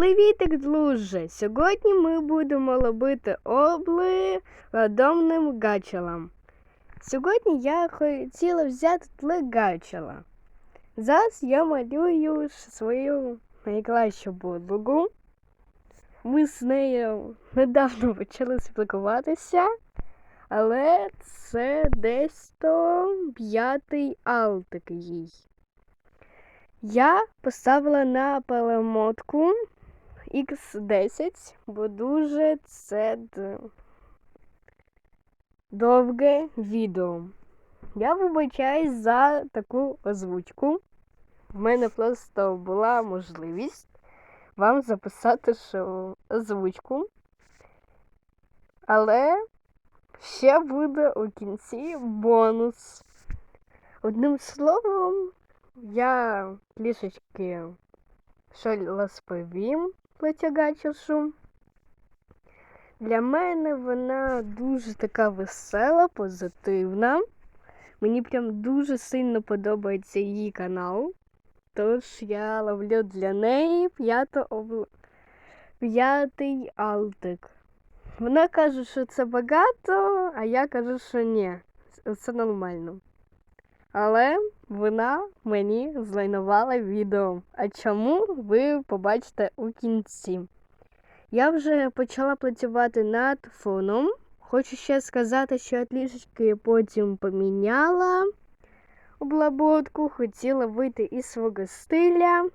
Привітик, друже! Сьогодні ми будемо робити обли ладомним гачелом. Сьогодні я хотіла взяти три гачела. Зараз я малюю свою найкращу подругу. Ми з нею недавно почали спілкуватися, але це десь то п'ятий алтик їй. Я поставила на перемотку X10, бо дуже це довге відео. Я вибачаюсь за таку озвучку. В мене просто була можливість вам записати шо- озвучку. Але ще буде у кінці бонус. Одним словом, я трішечки що розповім тягачішу. Для мене вона дуже така весела, позитивна. Мені прям дуже сильно подобається її канал. Тож я ловлю для неї п'ято обл... п'ятий алтик. Вона каже, що це багато, а я кажу, що ні. Це нормально. Але вона мені злайнувала відео. А чому ви побачите у кінці? Я вже почала працювати над фоном. Хочу ще сказати, що я трішечки потім поміняла обработку, хотіла вийти із свого стиля,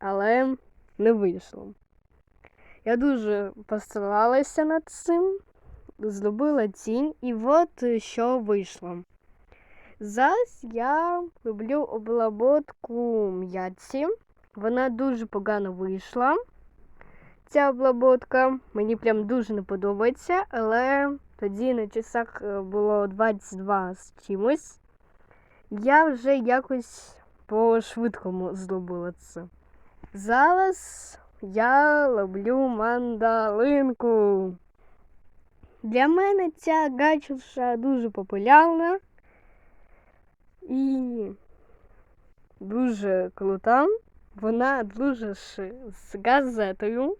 але не вийшло. Я дуже постаралася над цим, зробила тінь, і от що вийшло. Зараз я роблю обработку м'ятці. Вона дуже погано вийшла. Ця обработка мені прям дуже не подобається, але тоді на часах е, було 22 з чимось. Я вже якось по-швидкому зробила це. Зараз я роблю мандалинку. Для мене ця гачуша дуже популярна і дуже крута. Вона дуже ж з газетою.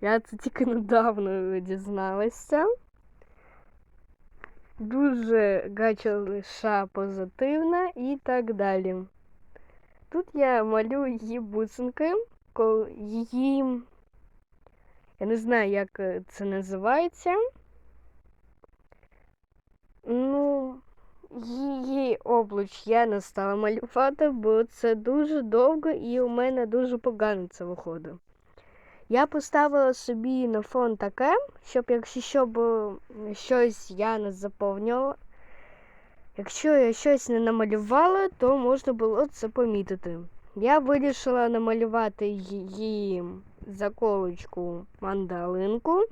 Я це тільки недавно дізналася. Дуже гачелиша позитивна і так далі. Тут я малюю її буцинки, коли її. Я не знаю, як це називається. Її я не стала малювати, бо це дуже довго і у мене дуже погано це виходить. Я поставила собі на фон таке, щоб якщо щоб щось я не заповнювала, якщо я щось не намалювала, то можна було це помітити. Я вирішила намалювати її заколочку мандалинку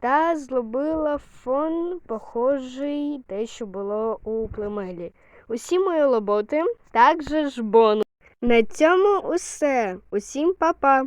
та зробила фон похожий те, що було у племелі. Усі мої роботи також ж бонус. На цьому усе. Усім па-па!